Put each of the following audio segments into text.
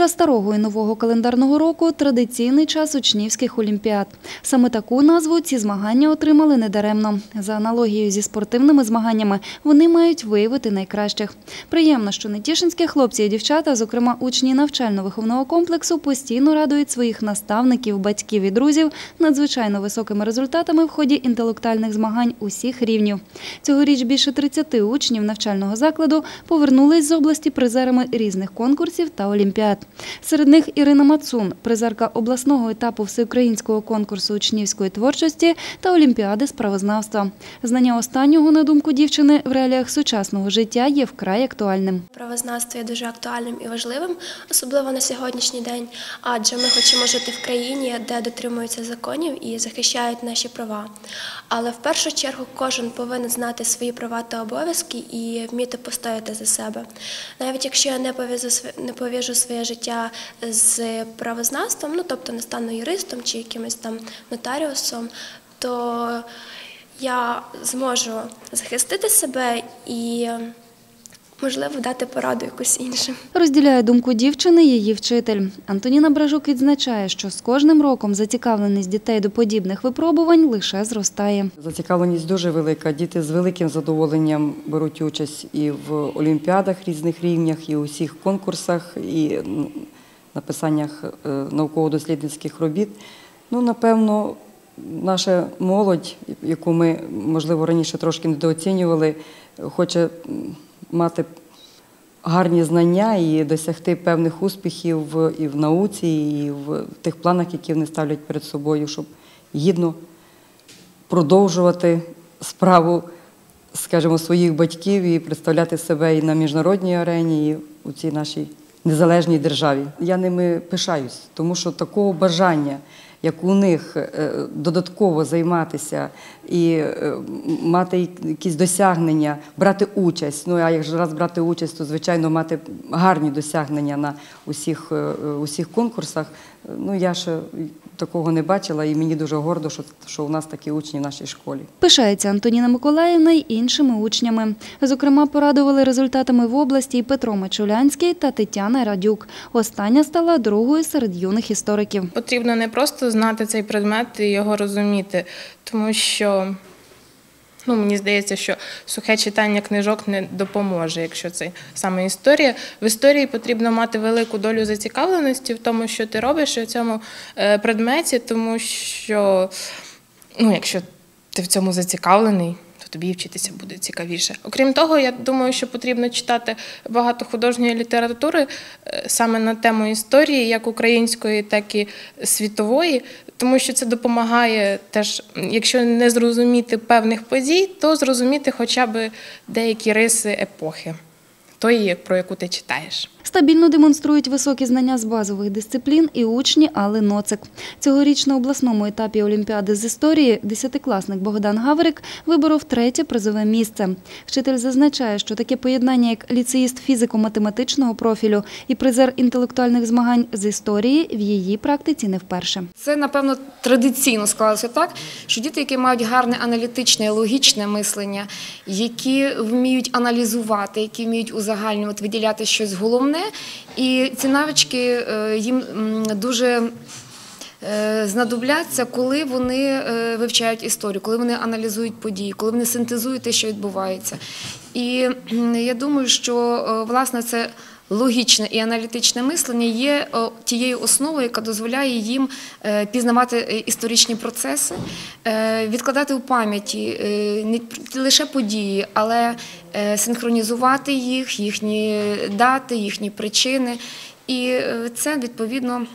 Межа старого і нового календарного року – традиційний час учнівських олімпіад. Саме таку назву ці змагання отримали недаремно. За аналогією зі спортивними змаганнями, вони мають виявити найкращих. Приємно, що нетішинські хлопці і дівчата, зокрема учні навчально-виховного комплексу, постійно радують своїх наставників, батьків і друзів надзвичайно високими результатами в ході інтелектуальних змагань усіх рівнів. Цьогоріч більше 30 учнів навчального закладу повернулись з області призерами різних конкурсів та олімпіад. Серед них Ірина Мацун, призерка обласного етапу всеукраїнського конкурсу учнівської творчості та олімпіади з правознавства. Знання останнього, на думку дівчини, в реаліях сучасного життя є вкрай актуальним. Правознавство є дуже актуальним і важливим, особливо на сьогоднішній день, адже ми хочемо жити в країні, де дотримуються законів і захищають наші права. Але в першу чергу кожен повинен знати свої права та обов'язки і вміти постояти за себе. Навіть якщо я не пов'яжу своє життя з правознавством, ну тобто не стану юристом чи якимось там нотаріусом, то я зможу захистити себе і можливо дати пораду якусь іншим. Розділяє думку дівчини її вчитель. Антоніна Бражук відзначає, що з кожним роком зацікавленість дітей до подібних випробувань лише зростає. Зацікавленість дуже велика. Діти з великим задоволенням беруть участь і в олімпіадах різних рівнях, і у всіх конкурсах, і написаннях е, науково-дослідницьких робіт. Ну, напевно, наша молодь, яку ми, можливо, раніше трошки недооцінювали, хоче мати гарні знання і досягти певних успіхів і в науці, і в тих планах, які вони ставлять перед собою, щоб гідно продовжувати справу, скажімо, своїх батьків і представляти себе і на міжнародній арені, і у цій нашій незалежній державі. Я ними пишаюсь, тому що такого бажання, як у них е, додатково займатися і е, мати якісь досягнення, брати участь. Ну а якщо раз брати участь, то звичайно мати гарні досягнення на усіх, е, усіх конкурсах. Ну я ще такого не бачила, і мені дуже гордо, що, що у нас такі учні в нашій школі. Пишається Антоніна Миколаївна й іншими учнями. Зокрема, порадували результатами в області і Петро Мачулянський та Тетяна Радюк. Остання стала другою серед юних істориків. Потрібно не просто знати цей предмет і його розуміти, тому що ну, мені здається, що сухе читання книжок не допоможе, якщо це саме історія. В історії потрібно мати велику долю зацікавленості в тому, що ти робиш у цьому е, предметі, тому що ну, якщо ти в цьому зацікавлений, то тобі вчитися буде цікавіше. Окрім того, я думаю, що потрібно читати багато художньої літератури е, саме на тему історії, як української, так і світової, тому що це допомагає теж, якщо не зрозуміти певних подій, то зрозуміти хоча б деякі риси епохи, тої, про яку ти читаєш. Стабільно демонструють високі знання з базових дисциплін і учні Алли Ноцик. Цьогоріч на обласному етапі Олімпіади з історії десятикласник Богдан Гаврик виборов третє призове місце. Вчитель зазначає, що таке поєднання як ліцеїст фізико-математичного профілю і призер інтелектуальних змагань з історії в її практиці не вперше. Це, напевно, традиційно склалося так, що діти, які мають гарне аналітичне, логічне мислення, які вміють аналізувати, які вміють узагальнювати, виділяти щось головне, і ці навички е, їм дуже е, знадобляться, коли вони е, вивчають історію, коли вони аналізують події, коли вони синтезують те, що відбувається. І я думаю, що власне це логічне і аналітичне мислення є тією основою, яка дозволяє їм е, пізнавати е, історичні процеси, е, відкладати у пам'яті е, не лише події, але е, синхронізувати їх, їхні дати, їхні причини. І е, це відповідно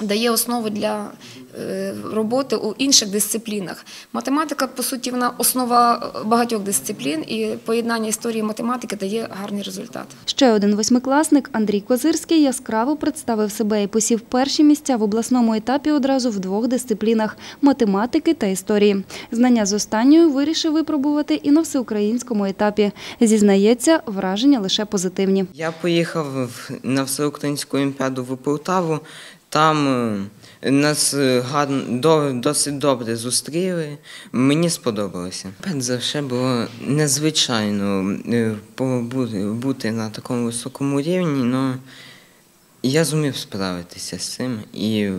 дає основу для е, роботи у інших дисциплінах. Математика, по суті, вона основа багатьох дисциплін, і поєднання історії і математики дає гарний результат. Ще один восьмикласник Андрій Козирський яскраво представив себе і посів перші місця в обласному етапі одразу в двох дисциплінах математики та історії. Знання з останньою вирішив випробувати і на всеукраїнському етапі. Зізнається, враження лише позитивні. Я поїхав на всеукраїнську олімпіаду в Полтаву. Там е, нас е, гарно, досить добре зустріли. Мені сподобалося. Перш за все було незвичайно е, бути на такому високому рівні, але я зумів справитися з цим і,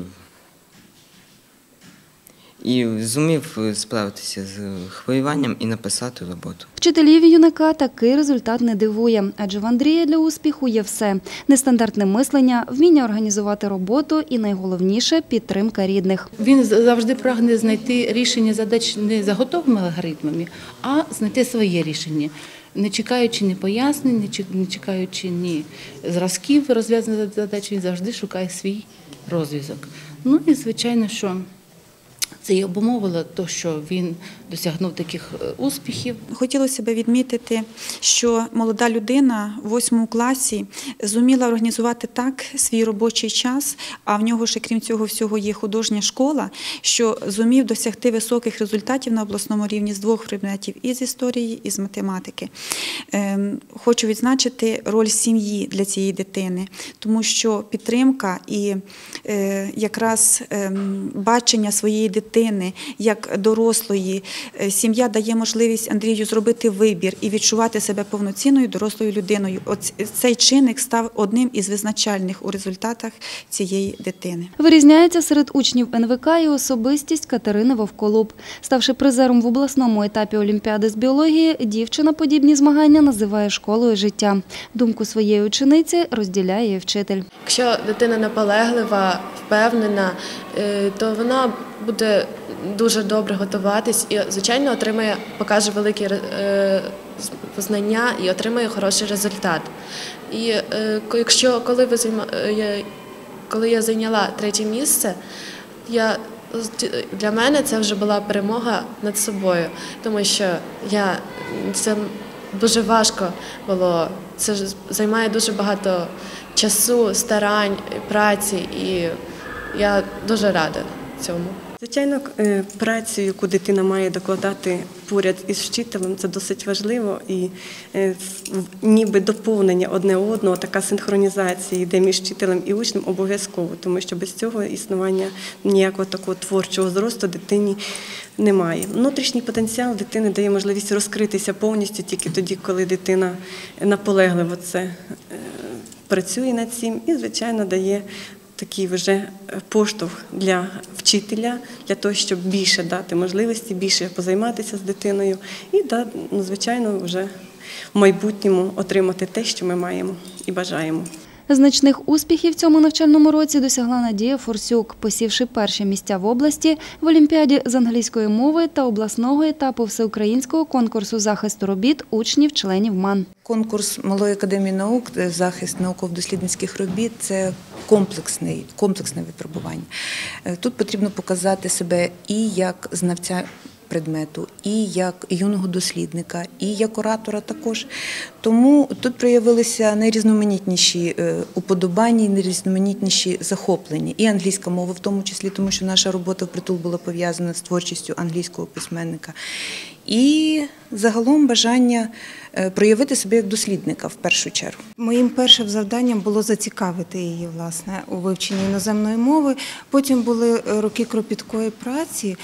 і зумів справитися з хвилюванням і написати роботу. Вчителів юнака такий результат не дивує, адже в Андрія для успіху є все: нестандартне мислення, вміння організувати роботу і найголовніше підтримка рідних. Він завжди прагне знайти рішення задач не за готовими алгоритмами, а знайти своє рішення, не чекаючи ні пояснень, не чекаючи ні зразків розв'язаних задач, він завжди шукає свій розв'язок. Ну і звичайно, що це і обумовило те, що він досягнув таких е, успіхів. Хотілося б відмітити, що молода людина в восьмому класі зуміла організувати так свій робочий час, а в нього ще крім цього всього є художня школа, що зумів досягти високих результатів на обласному рівні з двох предметів і з історії, і з математики. Ем, Хочу відзначити роль сім'ї для цієї дитини, тому що підтримка і е, якраз ем, бачення своєї дитини як дорослої, е, сім'я дає можливість Андрію зробити вибір і відчувати себе повноцінною дорослою людиною. Цей чинник став одним із визначальних у результатах цієї дитини. Вирізняється серед учнів НВК і особистість Катерини Вовколуб. Ставши призером в обласному етапі Олімпіади з біології, дівчина подібні змагання називає школою життя. Думку своєї учениці розділяє вчитель. Якщо дитина наполеглива, впевнена, е, то вона буде дуже добре готуватись і, звичайно, отримає, покаже великі е, знання і отримає хороший результат. І е, якщо коли ви е, коли я зайняла третє місце, я для мене це вже була перемога над собою, тому що я це дуже важко було. Це ж займає дуже багато часу, старань, праці, і я дуже рада цьому. Звичайно, е, працю, яку дитина має докладати поряд із вчителем, це досить важливо і е, ніби доповнення одне одного, така синхронізація йде між вчителем і учнем обов'язково, тому що без цього існування ніякого такого творчого зросту дитині немає. Внутрішній потенціал дитини дає можливість розкритися повністю тільки тоді, коли дитина наполегливо це е, працює над цим і, звичайно, дає такий вже е, поштовх для вчителя, для того, щоб більше дати можливості, більше позайматися з дитиною і, ну, звичайно, вже в майбутньому отримати те, що ми маємо і бажаємо. Значних успіхів цьому навчальному році досягла Надія Форсюк, посівши перші місця в області в Олімпіаді з англійської мови та обласного етапу всеукраїнського конкурсу захисту робіт учнів-членів МАН. Конкурс Малої академії наук е, захист науково-дослідницьких робіт це комплексний, комплексне випробування. Е, Тут потрібно показати себе і як знавця предмету, і як юного дослідника, і як оратора також. Тому тут проявилися найрізноманітніші е, уподобання, і найрізноманітніші захоплення, і англійська мова, в тому числі, тому що наша робота впритул була пов'язана з творчістю англійського письменника. І загалом бажання е, проявити себе як дослідника в першу чергу. Моїм першим завданням було зацікавити її власне у вивченні іноземної мови. Потім були е, роки кропіткої праці.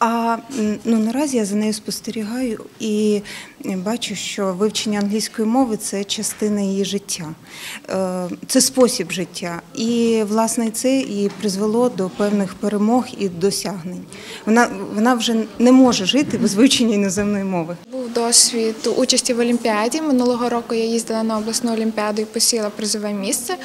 А ну наразі я за нею спостерігаю і бачу, що вивчення англійської мови це частина її життя, Е, це спосіб життя. І власне це і призвело до певних перемог і досягнень. Вона вона вже не може жити без вивчення іноземної мови. Був досвід участі в Олімпіаді. Минулого року я їздила на обласну олімпіаду і посіла призове місце.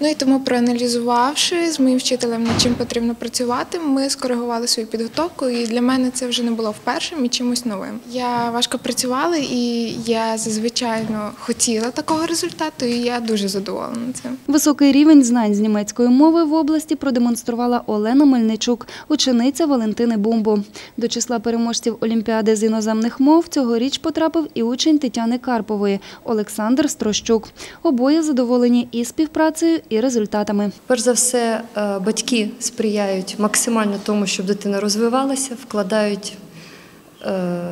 Ну і тому, проаналізувавши з моїм вчителем, над чим потрібно працювати, ми скоригували свою підготовку. І для мене це вже не було вперше і чимось новим. Я важко працювала, і я зазвичай ну, хотіла такого результату, і я дуже задоволена цим. Високий рівень знань з німецької мови в області продемонструвала Олена Мельничук, учениця Валентини Бумбу. До числа переможців Олімпіади з іноземних мов цьогоріч потрапив і учень Тетяни Карпової Олександр Строщук. Обоє задоволені і співпрацею, і результатами. Перш за все, е, батьки сприяють максимально тому, щоб дитина розвивалася, вкладають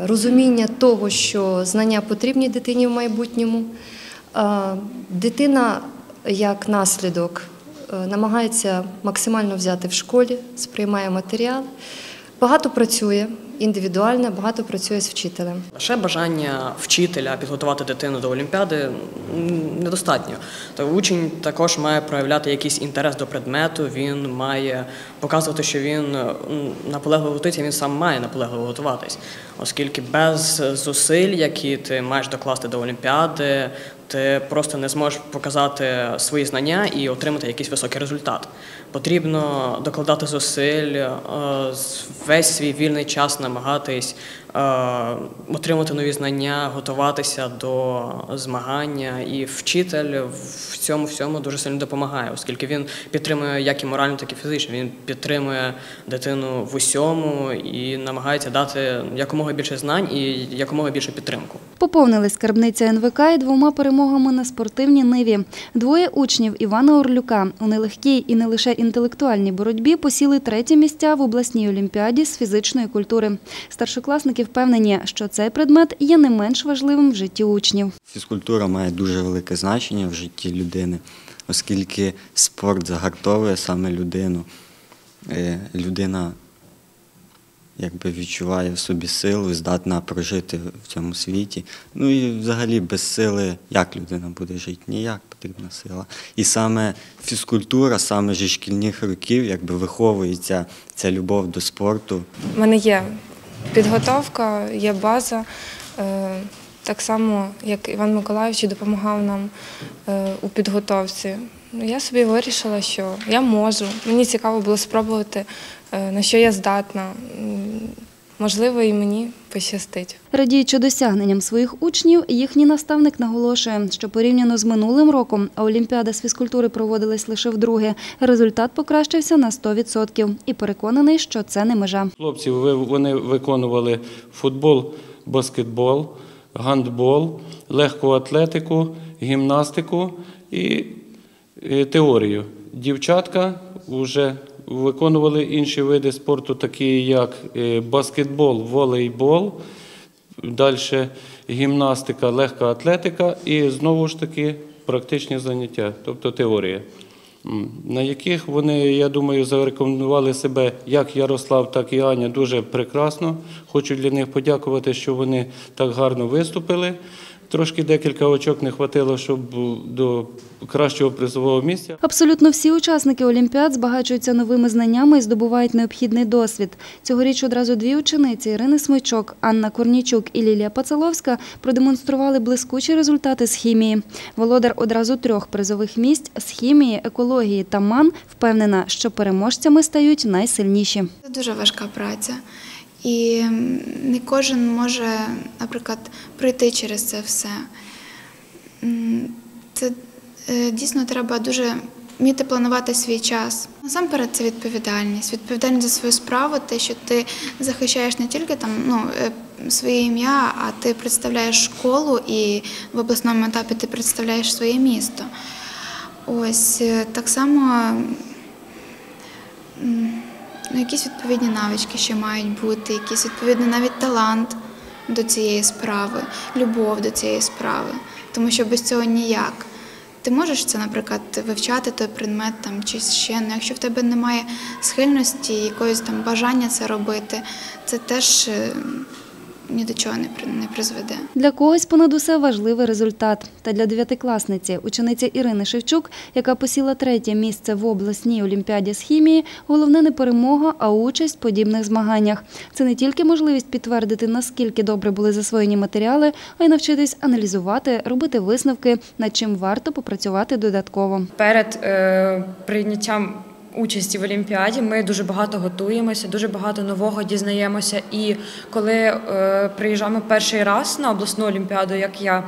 розуміння того, що знання потрібні дитині в майбутньому. Е, Дитина, як наслідок, е, намагається максимально взяти в школі, сприймає матеріал, багато працює індивідуально багато працює з вчителем. Лише бажання вчителя підготувати дитину до Олімпіади недостатньо. Та учень також має проявляти якийсь інтерес до предмету, він має показувати, що він наполегливо готується, він сам має наполегливо готуватись, оскільки без зусиль, які ти маєш докласти до Олімпіади, ти просто не зможеш показати свої знання і отримати якийсь високий результат. Потрібно докладати зусиль, е, весь свій вільний час намагатись е, отримати нові знання, готуватися до змагання. І вчитель в цьому всьому дуже сильно допомагає, оскільки він підтримує як і морально, так і фізично. Він підтримує дитину в усьому і намагається дати якомога більше знань і якомога більше підтримку. Поповнили скарбниця НВК і двома перемогами на спортивній ниві. Двоє учнів Івана Орлюка у нелегкій і не лише інтелектуальній боротьбі посіли треті місця в обласній олімпіаді з фізичної культури. Старшокласники впевнені, що цей предмет є не менш важливим в житті учнів. Фізкультура має дуже велике значення в житті людини, оскільки спорт загартовує саме людину. Е, Людина якби відчуває в собі силу і здатна прожити в цьому світі. Ну і взагалі без сили як людина буде жити? Ніяк потрібна сила. І саме фізкультура, саме зі шкільних років, якби виховується ця любов до спорту. У мене є підготовка, є база. Е, Так само, як Іван Миколаївич допомагав нам е, у підготовці. Ну, Я собі вирішила, що я можу. Мені цікаво було спробувати, е, на що я здатна. Можливо, і мені пощастить. Радіючи досягненням своїх учнів, їхній наставник наголошує, що порівняно з минулим роком, а Олімпіада з фізкультури проводилась лише вдруге, результат покращився на 100% і переконаний, що це не межа. Хлопці ви- вони виконували футбол, баскетбол, гандбол, легку атлетику, гімнастику і теорію. Дівчатка вже виконували інші види спорту, такі як е, баскетбол, волейбол, далі гімнастика, легка атлетика і знову ж таки практичні заняття, тобто теорія. На яких вони, я думаю, зарекомендували себе як Ярослав, так і Аня дуже прекрасно. Хочу для них подякувати, що вони так гарно виступили. Трошки декілька очок не вистачило, щоб до кращого призового місця. Абсолютно всі учасники Олімпіад збагачуються новими знаннями і здобувають необхідний досвід. Цьогоріч одразу дві учениці Ірини Смойчок, Анна Корнічук і Лілія Пацаловська продемонстрували блискучі результати з хімії. Володар одразу трьох призових місць з хімії, екології та МАН впевнена, що переможцями стають найсильніші. Це дуже важка праця. І не кожен може, наприклад, пройти через це все. Це е, дійсно треба дуже вміти планувати свій час. Насамперед, це відповідальність. Відповідальність за свою справу, те, що ти захищаєш не тільки там ну, е, своє ім'я, а ти представляєш школу і в обласному етапі ти представляєш своє місто. Ось е, так само. Ну, якісь відповідні навички ще мають бути, якийсь відповідний навіть талант до цієї справи, любов до цієї справи. Тому що без цього ніяк. Ти можеш це, наприклад, вивчати той предмет там чи ще, але якщо в тебе немає схильності, якогось там бажання це робити, це теж е, ні до чого не при- не призведе. Для когось понад усе важливий результат. Та для дев'ятикласниці, учениці Ірини Шевчук, яка посіла третє місце в обласній олімпіаді з хімії, головне не перемога, а участь в подібних змаганнях. Це не тільки можливість підтвердити, наскільки добре були засвоєні матеріали, а й навчитись аналізувати, робити висновки, над чим варто попрацювати додатково. Перед е, прийняттям участі в Олімпіаді ми дуже багато готуємося, дуже багато нового дізнаємося. І коли е, приїжджаємо перший раз на обласну олімпіаду, як я,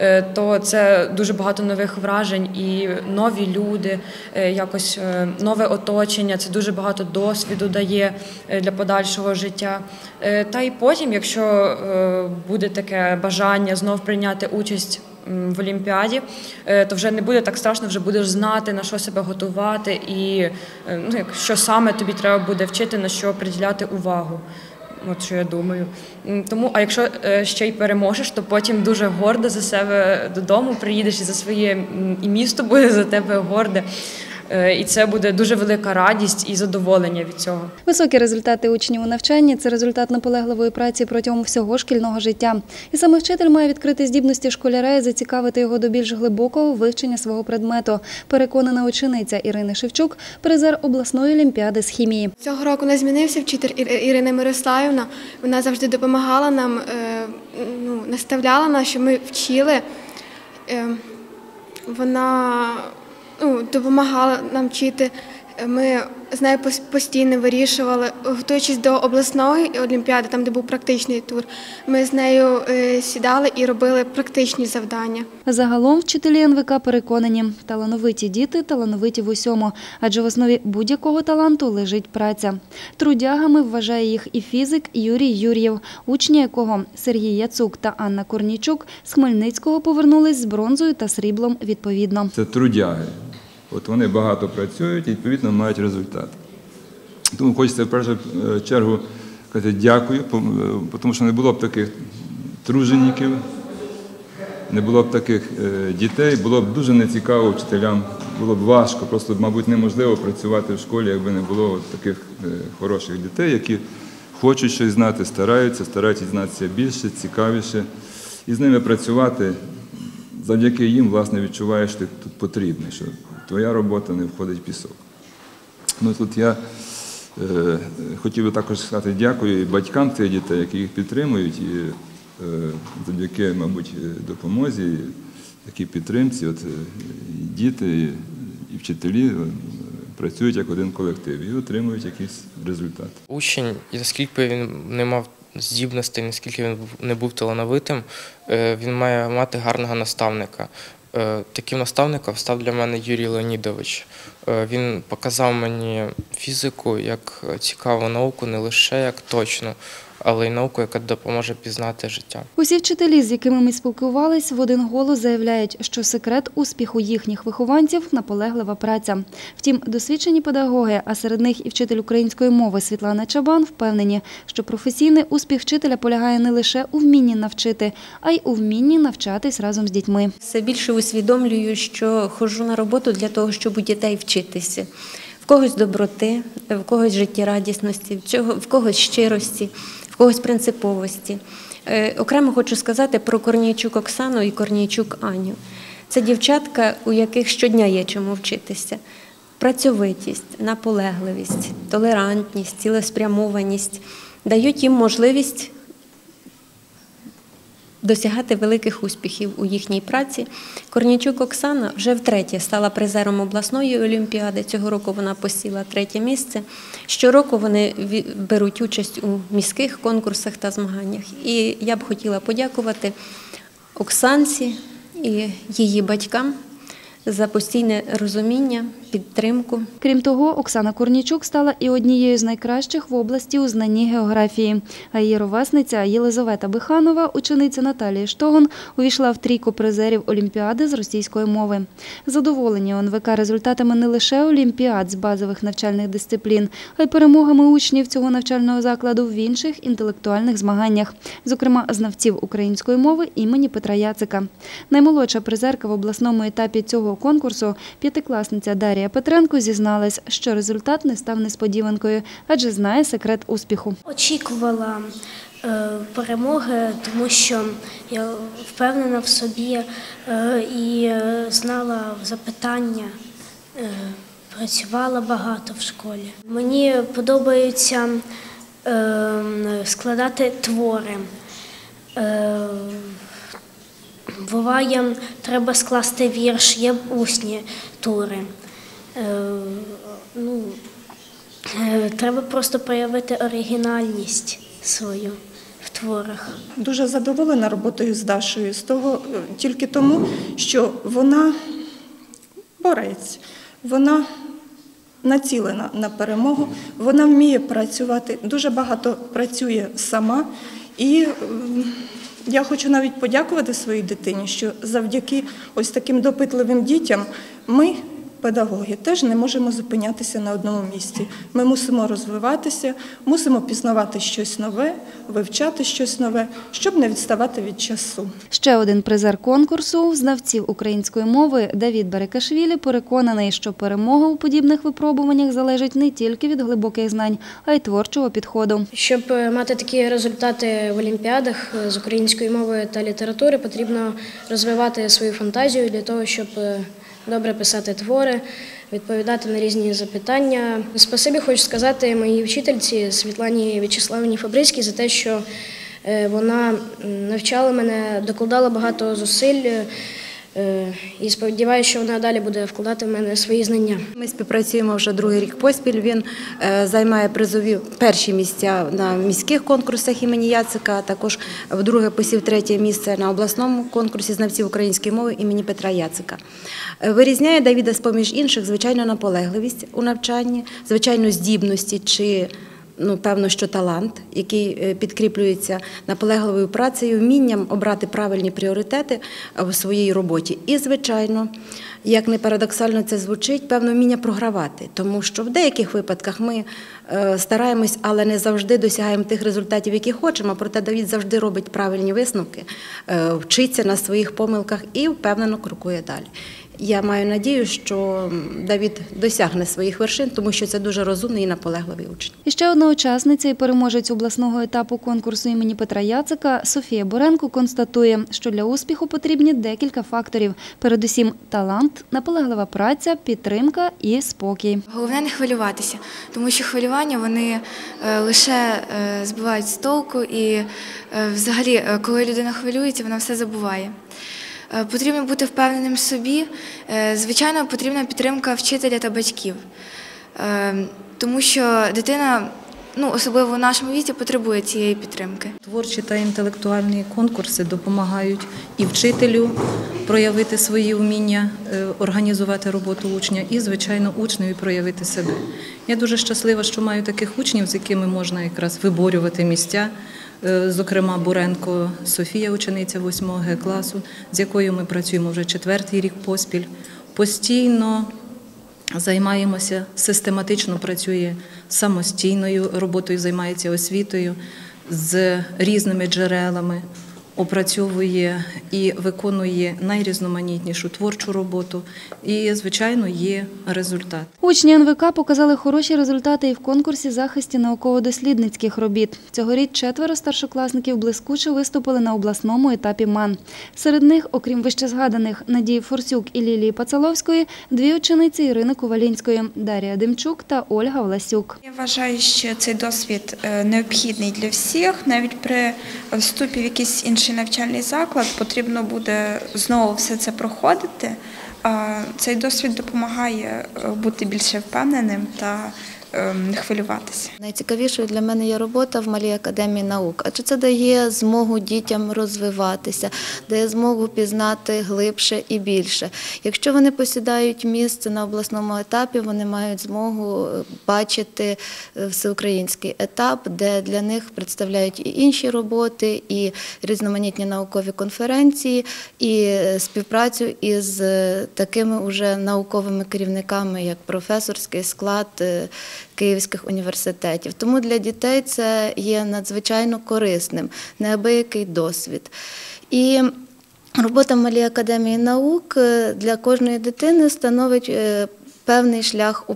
е, то це дуже багато нових вражень і нові люди, е, якось е, нове оточення. Це дуже багато досвіду дає е, для подальшого життя. Е, Та й потім, якщо е, буде таке бажання знов прийняти участь в Олімпіаді, е, то вже не буде так страшно, вже будеш знати, на що себе готувати, і е, ну, що саме тобі треба буде вчити, на що приділяти увагу. От що я думаю. Тому, а якщо е, ще й переможеш, то потім дуже гордо за себе додому приїдеш і за своє і місто буде за тебе горде. Е, І це буде дуже велика радість і задоволення від цього. Високі результати учнів у навчанні це результат наполегливої праці протягом всього шкільного життя. І саме вчитель має відкрити здібності школяра і зацікавити його до більш глибокого вивчення свого предмету. Переконана учениця Ірина Шевчук, призер обласної олімпіади з хімії. Цього року не змінився вчитель Ір- Ірина Мирославівна. Вона завжди допомагала нам, е, ну, наставляла нас, щоб ми вчили. Е, Вона ну, допомагала нам вчити. Ми з нею постійно вирішували, готуючись до обласної олімпіади, там де був практичний тур. Ми з нею е, сідали і робили практичні завдання. Загалом вчителі НВК переконані, талановиті діти талановиті в усьому, адже в основі будь-якого таланту лежить праця. Трудягами вважає їх і фізик Юрій Юр'єв, учні якого Сергій Яцук та Анна Корнійчук з Хмельницького повернулись з бронзою та сріблом відповідно. Це трудяги. От вони багато працюють і відповідно мають результат. Тому хочеться в першу е, чергу сказати дякую, е, тому що не було б таких тружеників, не було б таких е, дітей, було б дуже нецікаво вчителям, було б важко, просто, мабуть, неможливо працювати в школі, якби не було таких хороших дітей, які хочуть щось знати, стараються, стараються дізнатися більше, цікавіше. І з ними працювати завдяки їм, власне, відчуваєш, що ти тут потрібний, твоя робота не входить в пісок. Ну, тут я е, хотів би також сказати дякую і батькам цих дітей, які їх підтримують, і е, завдяки, мабуть, е, допомозі, такій підтримці, от, е, і діти, і, і вчителі е, працюють як один колектив і отримують якийсь результат. Учень, наскільки він не мав здібностей, наскільки він не був талановитим, він має мати гарного наставника. Е, Таким наставником став для мене Юрій Леонідович. Е, Він показав мені фізику як цікаву науку, не лише як точну, але й науку, яка допоможе пізнати життя. Усі вчителі, з якими ми спілкувались, в один голос заявляють, що секрет успіху їхніх вихованців наполеглива праця. Втім, досвідчені педагоги, а серед них і вчитель української мови Світлана Чабан, впевнені, що професійний успіх вчителя полягає не лише у вмінні навчити, а й у вмінні навчатись разом з дітьми. Все більше усвідомлюю, що ходжу на роботу для того, щоб у дітей вчитися. В когось доброти, в когось життєрадісності, в когось щирості, в когось принциповості. Е, Окремо хочу сказати про Корнійчук Оксану і Корнійчук Аню. Це дівчатка, у яких щодня є чому вчитися. Працьовитість, наполегливість, толерантність, цілеспрямованість дають їм можливість досягати великих успіхів у їхній праці. Корнічук Оксана вже втретє стала призером обласної олімпіади. Цього року вона посіла третє місце. Щороку вони беруть участь у міських конкурсах та змаганнях. І я б хотіла подякувати Оксанці і її батькам за постійне розуміння, підтримку. Крім того, Оксана Корнічук стала і однією з найкращих в області у знанні географії. А її ровесниця Єлизавета Биханова, учениця Наталії Штогон, увійшла в трійку призерів Олімпіади з російської мови. Задоволені ОНВК результатами не лише олімпіад з базових навчальних дисциплін, а й перемогами учнів цього навчального закладу в інших інтелектуальних змаганнях, зокрема знавців української мови імені Петра Яцика. Наймолодша призерка в обласному етапі цього конкурсу, п'ятикласниця Дарія Петренко, зізналась, що результат не став несподіванкою, адже знає секрет успіху. Очікувала е, перемоги, тому що я впевнена в собі е, і е, знала запитання, працювала багато в школі. Мені подобається складати твори. Буває, треба скласти вірш, є усні тури. Е, ну, Е, Треба просто проявити оригінальність свою в творах. Дуже задоволена роботою з Дашою, з того е, тільки тому, що вона борець, вона націлена на перемогу, вона вміє працювати, дуже багато працює сама. І я хочу навіть подякувати своїй дитині, що завдяки ось таким допитливим дітям ми педагоги, теж не можемо зупинятися на одному місці. Ми мусимо розвиватися, мусимо пізнавати щось нове, вивчати щось нове, щоб не відставати від часу. Ще один призер конкурсу знавців української мови Давід Берекашвілі переконаний, що перемога у подібних випробуваннях залежить не тільки від глибоких знань, а й творчого підходу. Щоб е, мати такі результати в олімпіадах е, з української мови та літератури, потрібно розвивати свою фантазію для того, щоб е, добре писати твори, відповідати на різні запитання. Спасибі хочу сказати моїй вчительці Світлані В'ячеславівні Фабрицькій за те, що е, вона навчала мене, докладала багато зусиль. Е, І сподіваюся, що вона далі буде вкладати в мене свої знання. Ми співпрацюємо вже другий рік поспіль. Він е, займає призові перші місця на міських конкурсах імені Яцика. а Також вдруге посів третє місце на обласному конкурсі знавців української мови імені Петра Яцика. Е, Вирізняє Давіда з поміж інших, звичайно, наполегливість у навчанні, звичайно, здібності чи. Ну, певно, що талант, який е, підкріплюється наполегливою працею, вмінням обрати правильні пріоритети е, в своїй роботі. І, звичайно, як не парадоксально це звучить, певно, вміння програвати, тому що в деяких випадках ми е, стараємось, але не завжди досягаємо тих результатів, які хочемо. Проте Давід завжди робить правильні висновки, вчиться на своїх помилках і впевнено крокує далі. Я маю надію, що Давід досягне своїх вершин, тому що це дуже розумний і наполегливий учень. І ще одна учасниця і переможець обласного етапу конкурсу імені Петра Яцика Софія Боренко констатує, що для успіху потрібні декілька факторів. Передусім, талант, наполеглива праця, підтримка і спокій. Головне не хвилюватися, тому що хвилювання вони е, лише е, збивають з толку, і е, взагалі, коли людина хвилюється, вона все забуває. Е, Потрібно бути впевненим в собі. Е, Звичайно, потрібна підтримка вчителя та батьків, Е, тому що дитина, ну особливо в нашому віці, потребує цієї підтримки. Творчі та інтелектуальні конкурси допомагають і вчителю проявити свої вміння, організувати роботу учня, і, звичайно, учневі проявити себе. Я дуже щаслива, що маю таких учнів, з якими можна якраз виборювати місця. Е, Зокрема, Буренко Софія, учениця 8 Г класу, з якою ми працюємо вже четвертий рік поспіль. Постійно займаємося, систематично працює самостійною роботою, займається освітою з різними джерелами, опрацьовує і виконує найрізноманітнішу творчу роботу. І, звичайно, є результат. Учні НВК показали хороші результати і в конкурсі захисті науково-дослідницьких робіт. Цьогоріч четверо старшокласників блискуче виступили на обласному етапі МАН. Серед них, окрім вищезгаданих Надії Форсюк і Лілії Пацаловської, дві учениці Ірини Ковалінської, Дарія Демчук та Ольга Власюк. Я вважаю, що цей досвід е, необхідний для всіх. Навіть при вступі в якийсь інший навчальний заклад потрібно буде знову все це проходити. Цей досвід допомагає е, бути більше впевненим та не хвилюватися. Найцікавішою для мене є робота в малій академії наук, адже це дає змогу дітям розвиватися, дає змогу пізнати глибше і більше. Якщо вони посідають місце на обласному етапі, вони мають змогу е, бачити е, всеукраїнський етап, де для них представляють і інші роботи, і різноманітні наукові конференції, і е, співпрацю із е, такими уже науковими керівниками, як професорський склад е, київських університетів. Тому для дітей це є надзвичайно корисним, неабиякий досвід. І робота Малій академії наук е, для кожної дитини становить е, певний шлях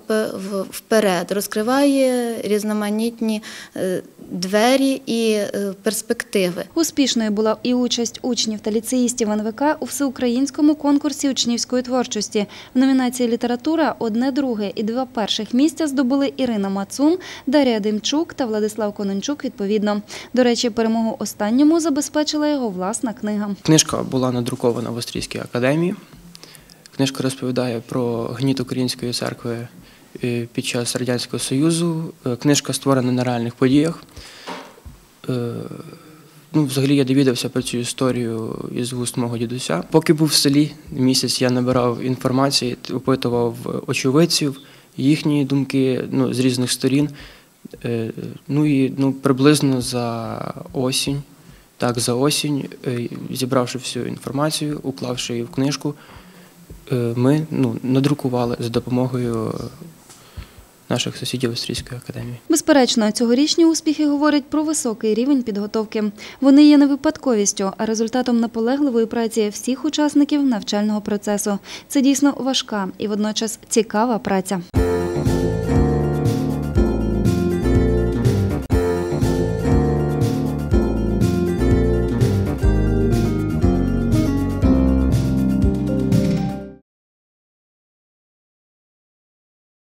вперед, розкриває різноманітні е, двері і е, перспективи. Успішною була і участь учнів та ліцеїстів НВК у всеукраїнському конкурсі учнівської творчості. В номінації література одне друге і два перших місця здобули Ірина Мацун, Дар'я Демчук та Владислав Конончук відповідно. До речі, перемогу останньому забезпечила його власна книга. Книжка була надрукована в Австрійській академії. Книжка розповідає про гніт української церкви е, під час Радянського Союзу. Е, Книжка створена на реальних подіях. Е, Ну, взагалі я довідався про цю історію із вуст мого дідуся. Поки був в селі місяць, я набирав інформації, опитував очевидців, їхні думки ну, з різних сторін. Ну і ну, приблизно за осінь, так, за осінь, зібравши всю інформацію, уклавши її в книжку, ми ну, надрукували за допомогою е, наших сусідів Австрійської академії. Безперечно, цьогорічні успіхи говорять про високий рівень підготовки. Вони є не випадковістю, а результатом наполегливої праці всіх учасників навчального процесу. Це дійсно важка і водночас цікава праця.